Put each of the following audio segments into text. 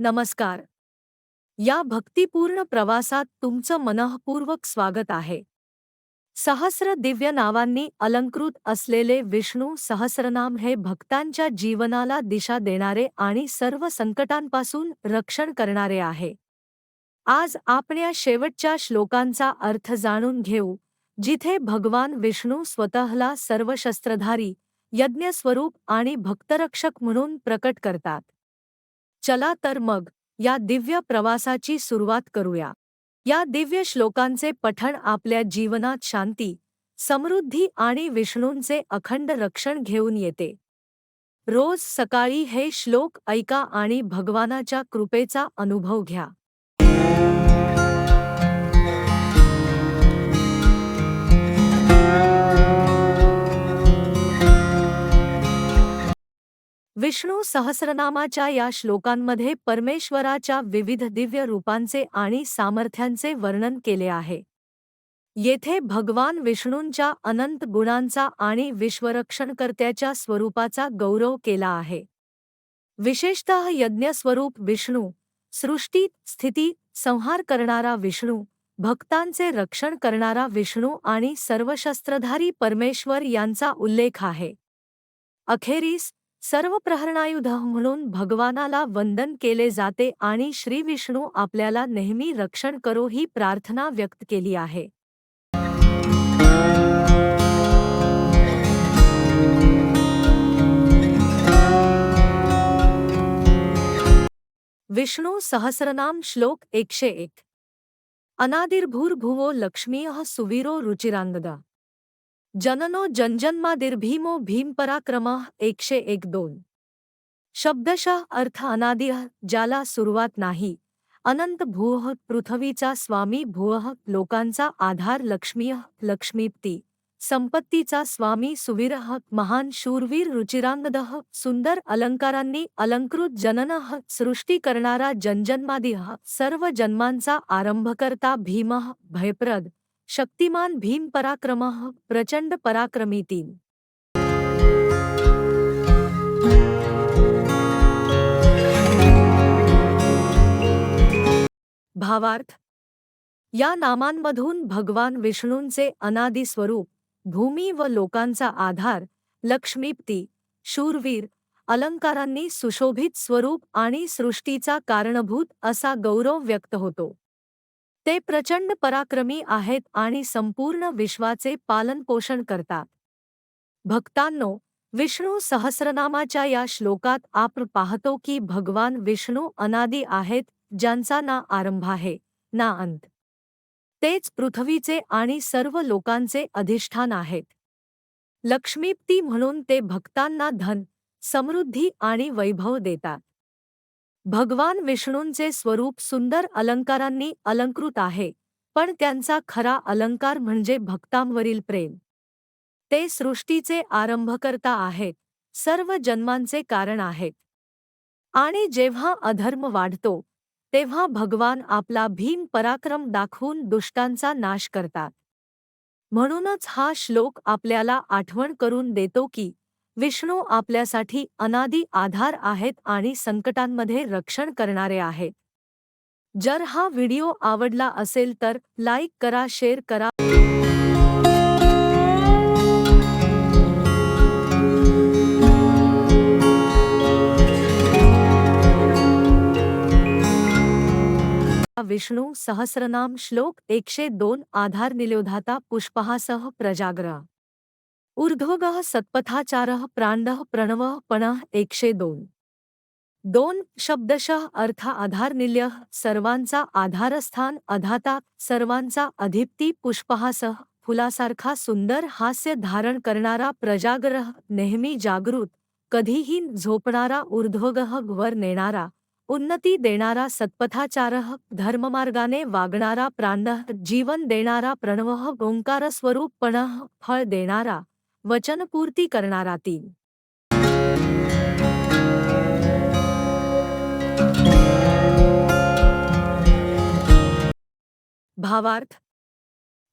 नमस्कार. या भक्तिपूर्ण प्रवासात तुमचं मनःपूर्वक स्वागत आहे. सहस्र दिव्य नावांनी अलंकृत असलेले विष्णू सहस्रनाम हे भक्तांच्या जीवनाला दिशा देणारे आणि सर्व संकटांपासून रक्षण करणारे आहे. आज आपण या शेवटच्या श्लोकांचा अर्थ जाणून घेऊ जिथे भगवान विष्णू स्वतःला सर्व शस्त्रधारी यज्ञस्वरूप आणि भक्तरक्षक म्हणून प्रकट करतात. चला तर मग या दिव्य प्रवासाची सुरुवात करूया. या दिव्य श्लोकांचे पठण आपल्या जीवनात शांती समृद्धी आणि विष्णूंचे अखंड रक्षण घेऊन येते. रोज सकाळी हे श्लोक ऐका आणि भगवानाच्या कृपेचा अनुभव घ्या. विष्णू सहस्रनामाच्या या श्लोकांमध्ये परमेश्वराच्या विविध दिव्य रूपांचे आणि सामर्थ्यांचे वर्णन केले आहे. येथे भगवान विष्णूंच्या अनंत गुणांचा आणि विश्वरक्षणकर्त्याच्या स्वरूपाचा गौरव केला आहे. विशेषतः यज्ञस्वरूप विष्णू सृष्टी स्थिती संहार करणारा विष्णू भक्तांचे रक्षण करणारा विष्णू आणि सर्वशस्त्रधारी परमेश्वर यांचा उल्लेख आहे. अखेरीस सर्व प्रहरणायुध म्हणून भगवानाला वंदन केले जाते आणि श्री विष्णू आपल्याला नेहमी रक्षण करो ही प्रार्थना व्यक्त केली आहे. विष्णू सहस्रनाम श्लोक एकशे एक. अनादिर्भूर्भुवो लक्ष्मीय सुवीरो रुचिरांगदा जननो जनजन्मादिर्भीमो भीमपराक्रमः एकशे एक दोन। शब्दशः अर्थ अनादिह ज्याला सुरुवात नाही। अनंत भूह पृथ्वीचा स्वामी भुवः लोकांचा आधार लक्ष्मीयः लक्ष्मीप्ती। संपत्तीचा स्वामी सुवीरः महान शूरवीर रुचिरांगदः सुंदर अलंकारांनी अलंकृत जननः सृष्टी करणारा जनजन्मादिह सर्व जन्मांचा आरंभकर्ता भीमः भयप्रद। शक्तिमान भीम पराक्रम प्रचंड पराक्रमी तीन भावार्थ या नामांमधून भगवान विष्णूंचे अनादी स्वरूप भूमी व लोकांचा आधार लक्ष्मीप्ती शूरवीर अलंकारांनी सुशोभित स्वरूप आणि सृष्टीचा कारणभूत असा गौरव व्यक्त होतो. ते प्रचंड पराक्रमी आहेत आणि संपूर्ण विश्वाचे पालनपोषण करतात. भक्तांनो विष्णू सहस्रनामाच्या या श्लोकात आपण पाहतो की भगवान विष्णू अनादी आहेत ज्यांचा ना आरंभ आहे ना अंत. तेच पृथ्वीचे आणि सर्व लोकांचे अधिष्ठान आहेत. लक्ष्मीप्ती म्हणून ते भक्तांना धन समृद्धी आणि वैभव देतात. भगवान विष्णूंचे स्वरूप सुंदर अलंकारांनी अलंकृत आहे पण त्यांचा खरा अलंकार म्हणजे भक्तांवरील प्रेम. ते सृष्टीचे आरंभकर्ता आहेत सर्व जन्मांचे कारण आहेत. आणि जेव्हा अधर्म वाढतो तेव्हा भगवान आपला भीम पराक्रम दाखवून दुष्टांचा नाश करतात. म्हणूनच हा श्लोक आपल्याला आठवण करून देतो की विष्णू आपल्यासाठी अनादी आधार आहेत आणि संकटांमध्ये रक्षण करणारे आहेत. जर हा व्हिडिओ आवडला असेल तर लाईक करा, शेअर करा. विष्णू सहस्रनाम श्लोक एकशे दोन आधार निलोधाता पुष्पहासह प्रजाग्र ऊर्ध्वगः सत्पथाचारः प्रांडः प्रणवः पणः एकशे दोन. दोन शब्दशः अर्थ आधारनिल्यः सर्वांचा आधारस्थान अधाता सर्वांचा अधिप्ती पुष्पहासह फुलासारखा सुंदर हास्य धारण करणारा प्रजाग्रह नेहमी जागृत कधीही झोपणारा ऊर्ध्वगह वर नेणारा उन्नती देणारा सत्पथाचारः धर्ममार्गाने वागणारा प्रांडः जीवन देणारा प्रणवः ओंकारस्वरूपपणः फळ देणारा वचनपूर्ती करणारा तीन. भावार्थ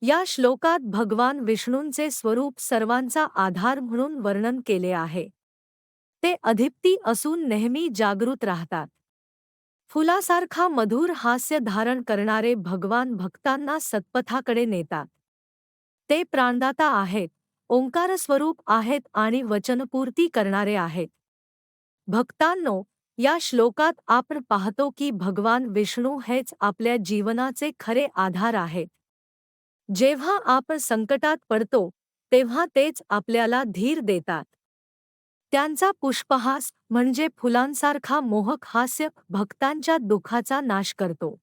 या श्लोकात भगवान विष्णूंचे स्वरूप सर्वांचा आधार म्हणून वर्णन केले आहे. ते अधिप्ती असून नेहमी जागृत राहतात. फुलासारखा मधुर हास्य धारण करणारे भगवान भक्तांना सत्पथाकडे नेतात. ते प्राणदाता आहेत. ओंकार स्वरूप आहेत आणि वचनपूर्ती करणारे आहेत. भक्तांनो या श्लोकात आपण पाहतो की भगवान विष्णू हेच आपल्या जीवनाचे खरे आधार आहेत. जेव्हा आपण संकटात पडतो तेव्हा तेच आपल्याला धीर देतात. त्यांचा पुष्पहास म्हणजे फुलांसारखा मोहक हास्य भक्तांच्या दुःखाचा नाश करतो.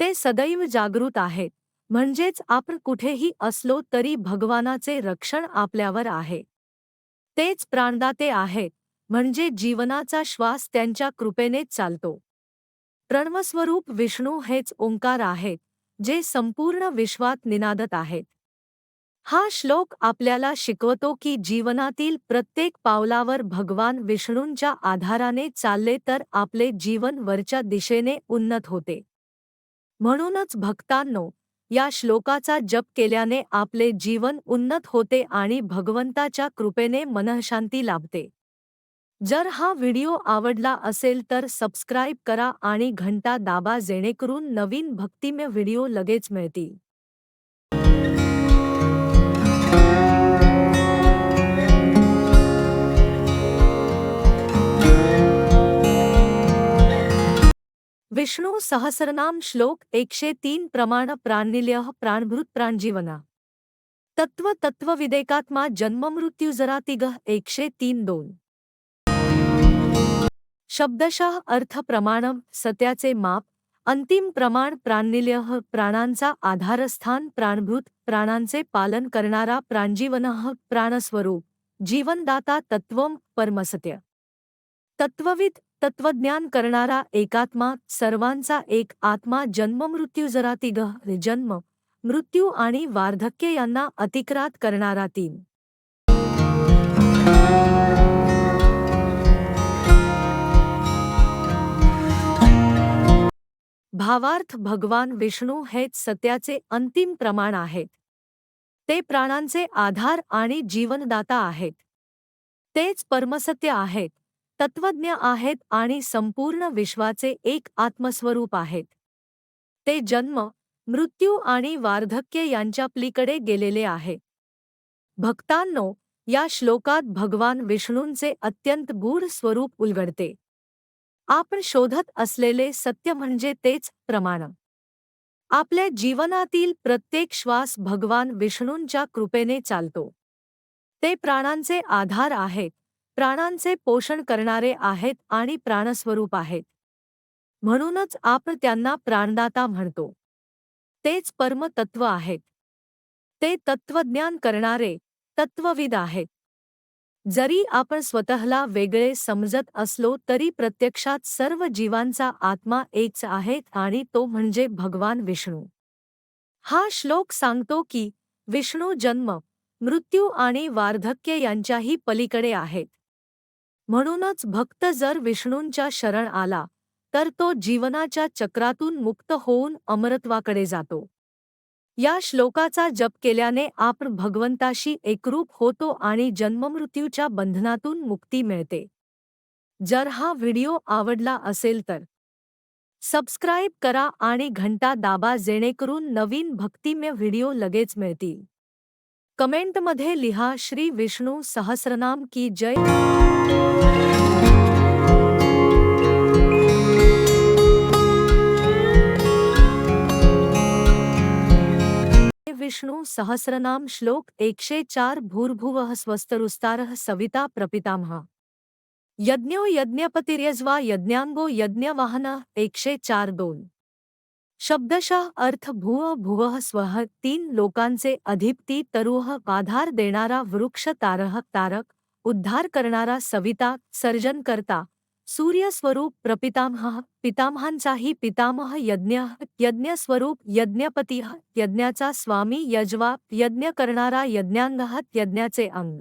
ते सदैव जागृत आहेत. म्हणजेच आपण कुठेही असलो तरी भगवानाचे रक्षण आपल्यावर आहे. तेच प्राणदाते आहेत म्हणजे जीवनाचा श्वास त्यांच्या कृपेनेच चालतो. प्रणवस्वरूप विष्णू हेच ओंकार आहेत जे संपूर्ण विश्वात निनादत आहेत. हा श्लोक आपल्याला शिकवतो की जीवनातील प्रत्येक पावलावर भगवान विष्णूंच्या आधाराने चालले तर आपले जीवन वरच्या दिशेने उन्नत होते. म्हणूनच भक्तांनो या श्लोकाचा जप केल्याने आपले जीवन उन्नत होते आणि भगवंताच्या कृपेने मनःशांती लाभते. जर हा व्हिडिओ आवडला असेल तर सबस्क्राईब करा आणि घंटा दाबा जेणेकरून नवीन भक्तिमय व्हिडिओ लगेच मिळतील. विष्णू सहस्रनाम श्लोक एकशे तीन प्रमाण प्राणनिलय प्राणभृत प्राणजीवना. तत्व तत्वविदेकात्मा जन्ममृत्यूजरा तिग एकशे तीन दोन. शब्दशः अर्थ प्रमाण सत्याचे माप अंतिम प्रमाण प्राणनिलय प्राणांचा आधारस्थान प्राणभूत प्राणांचे पालन करणारा प्राणजीवन प्राणस्वरूप जीवनदाता तत्वम परमसत्य. तत्वविद तत्वज्ञान करणारा एकात्मा सर्वांचा एक आत्मा जन्ममृत्यू जरा तिघ जन्म मृत्यू आणि वार्धक्य यांना अतिक्रात करणारा तीन. भावार्थ भगवान विष्णू हेच सत्याचे अंतिम प्रमाण आहेत. ते प्राणांचे आधार आणि जीवनदाता आहेत. तेच परमसत्य आहेत. तत्वज्ञ आहेत आणि संपूर्ण विश्वाचे एक आत्मस्वरूप आहेत. ते जन्म मृत्यू आणि वार्धक्य यांच्या पलीकडे गेलेले आहे. भक्तांनो या श्लोकात भगवान विष्णूंचे अत्यंत गूढ स्वरूप उलगडते. आपण शोधत असलेले सत्य म्हणजे तेच प्रमाण. आपल्या जीवनातील प्रत्येक श्वास भगवान विष्णूंच्या कृपेने चालतो. ते प्राणांचे आधार आहेत. प्राणांचे पोषण करणारे आहेत आणि प्राणस्वरूप आहेत. म्हणूनच आपण त्यांना प्राणदाता म्हणतो. तेच परमतत्व आहेत. ते तत्वज्ञान करणारे तत्वविद आहेत. जरी आपण स्वतःला वेगळे समजत असलो तरी प्रत्यक्षात सर्व जीवांचा आत्मा एकच आहे आणि तो म्हणजे भगवान विष्णू. हा श्लोक सांगतो की विष्णू जन्म मृत्यू आणि वार्धक्य यांच्याही पलीकडे आहेत. म्हणूनच भक्त जर विष्णूंच्या शरण आला तर तो जीवनाच्या चक्रातून मुक्त होऊन अमरत्वाकडे जातो. या श्लोकाचा जप केल्याने आपण भगवंताशी एकरूप होतो आणि जन्ममृत्यूच्या बंधनातून मुक्ती मिळते. जर हा व्हिडिओ आवडला असेल तर सबस्क्राईब करा आणि घंटा दाबा जेणेकरून नवीन भक्तिमय व्हिडिओ लगेच मिळतील. कमेंटमध्ये लिहा श्री विष्णू सहस्रनाम की जय. विष्णु सहस्रनाम श्लोक एकशे चार भूर्भुव स्वस्तरुस्तारः सविता प्रपितामह. यज्ञो यज्ञपतिर्यज्वा यज्ञांगो यज्ञवाहन एकशे चार दोन. शब्दशः अर्थ भुव भुवः स्वः तीन लोकांचे अधिपती तरुह आधार देणारा वृक्ष तारह तारक, उद्धार करणारा सविता सर्जन करता सूर्यस्वरूप प्रपितामह, पितामहांचाही पितामह यज्ञ, यज्ञस्वरूप यज्ञपती, यज्ञाचा स्वामी यजवा, यज्ञ करणारा यज्ञांग, यज्ञाचे अंग.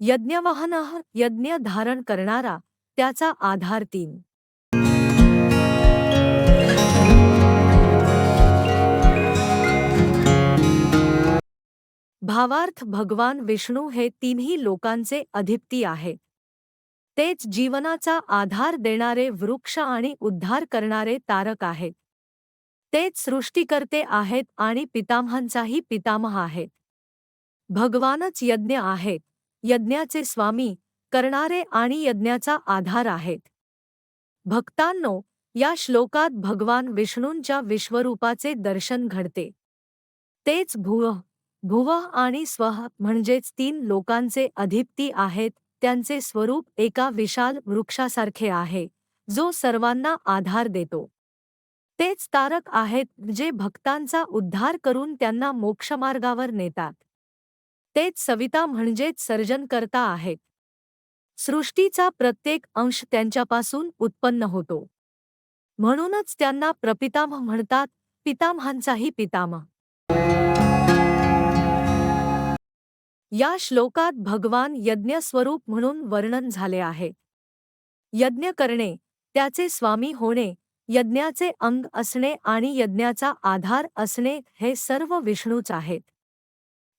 यज्ञवाहन, यज्ञ धारण करणारा, त्याचा आधार तीन. भावार्थ भगवान विष्णू हे तिन्ही लोकांचे अधिपती आहेत तेच जीवनाचा आधार देणारे वृक्ष आणि उद्धार करणारे तारक आहेत. तेच सृष्टीकर्ते आहेत आणि पितामहांचाही पितामह आहेत भगवानच यज्ञ आहेत यज्ञाचे स्वामी करणारे आणि यज्ञाचा आधार आहेत. भक्तांनो या श्लोकात भगवान विष्णूंच्या विश्वरूपाचे दर्शन घडते. तेच भुव भुव आणि स्वह म्हणजेच तीन लोकांचे अधिपती आहेत त्यांचे स्वरूप एका विशाल वृक्षासारखे आहे जो सर्वांना आधार देतो. तेच तारक आहेत जे भक्तांचा उद्धार करून त्यांना मोक्षमार्गावर नेतात. तेच सविता म्हणजेच सर्जनकर्ता आहेत. सृष्टीचा प्रत्येक अंश त्यांच्यापासून उत्पन्न होतो. म्हणूनच त्यांना प्रपितामह म्हणतात पितामहांचाही पितामह. या श्लोकात भगवान यज्ञस्वरूप म्हणून वर्णन झाले आहे. यज्ञ करणे त्याचे स्वामी होणे यज्ञाचे अंग असणे आणि यज्ञाचा आधार असणे हे सर्व विष्णूच आहेत.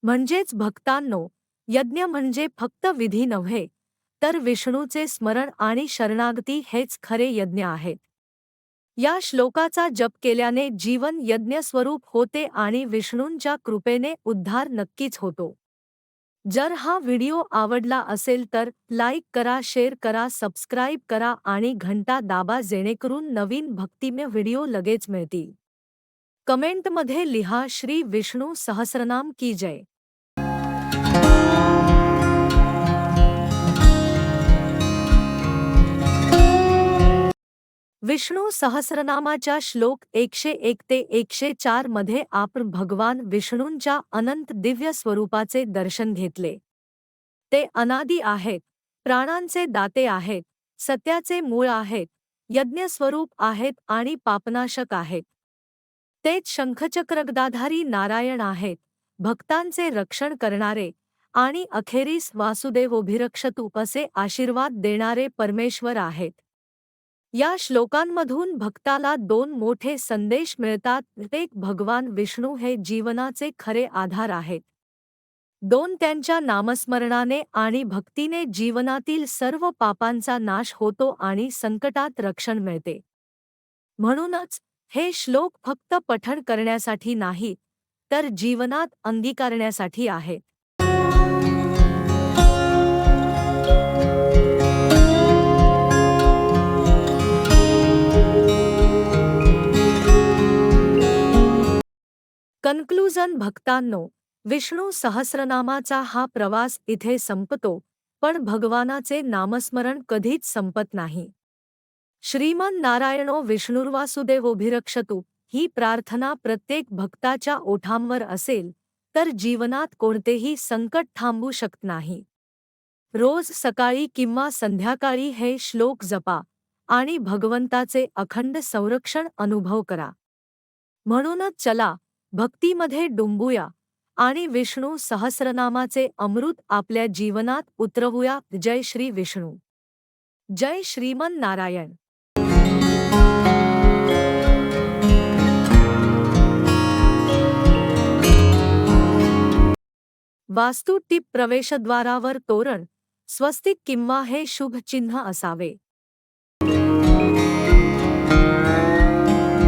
म्हणजेच भक्तांनो यज्ञ म्हणजे फक्त विधी नव्हे तर विष्णूचे स्मरण आणि शरणागती हेच खरे यज्ञ आहेत. या श्लोकाचा जप केल्याने जीवन यज्ञस्वरूप होते आणि विष्णूंच्या कृपेने उद्धार नक्कीच होतो. जर हा व्हिडिओ आवडला असेल तर लाईक करा शेअर करा सबस्क्राईब करा आणि घंटा दाबा जेणेकरून नवीन भक्तिमय व्हिडिओ लगेच मिळतील. कमेंटमध्ये लिहा श्री विष्णू सहस्रनाम की जय. विष्णू सहस्रनामाच्या श्लोक एकशे एक ते एकशे चारमध्ये आपण भगवान विष्णूंच्या अनंत दिव्य स्वरूपाचे दर्शन घेतले. ते अनादी आहेत प्राणांचे दाते आहेत सत्याचे मूळ आहेत यज्ञस्वरूप आहेत आणि पापनाशक आहेत. तेच शंखचक्रगदाधारी नारायण आहेत भक्तांचे रक्षण करणारे आणि अखेरीस वासुदेवोभिरक्षतू असे आशीर्वाद देणारे परमेश्वर आहेत. या श्लोकांमधून भक्ताला दोन मोठे संदेश मिळतात. एक भगवान विष्णू हे जीवनाचे खरे आधार आहेत. दोन त्यांच्या नामस्मरणाने आणि भक्तीने जीवनातील सर्व पापांचा नाश होतो आणि संकटात रक्षण मिळते. म्हणूनच हे श्लोक फक्त पठण करण्यासाठी नाही तर जीवनात अंगीकारण्यासाठी आहेत. कन्क्लुजन भक्तांनो विष्णू सहस्रनामाचा हा प्रवास इथे संपतो पण भगवानाचे नामस्मरण कधीच संपत नाही. श्रीमन नारायणो विष्णुर्वासुदेवोभिरक्षतु ही प्रार्थना प्रत्येक भक्ताच्या ओठांवर असेल तर जीवनात कोणतेही संकट थांबू शकत नाही. रोज सकाळी किंवा संध्याकाळी हे श्लोक जपा आणि भगवंताचे अखंड संरक्षण अनुभव करा. म्हणूनच चला भक्तीमध्ये डुंबूया आणि विष्णू सहस्रनामाचे अमृत आपल्या जीवनात उतरवूया. जय श्री विष्णू. जय श्रीमन नारायण. वास्तू टिप प्रवेशद्वारावर तोरण स्वस्तिक किंवा हे शुभ चिन्ह असावे.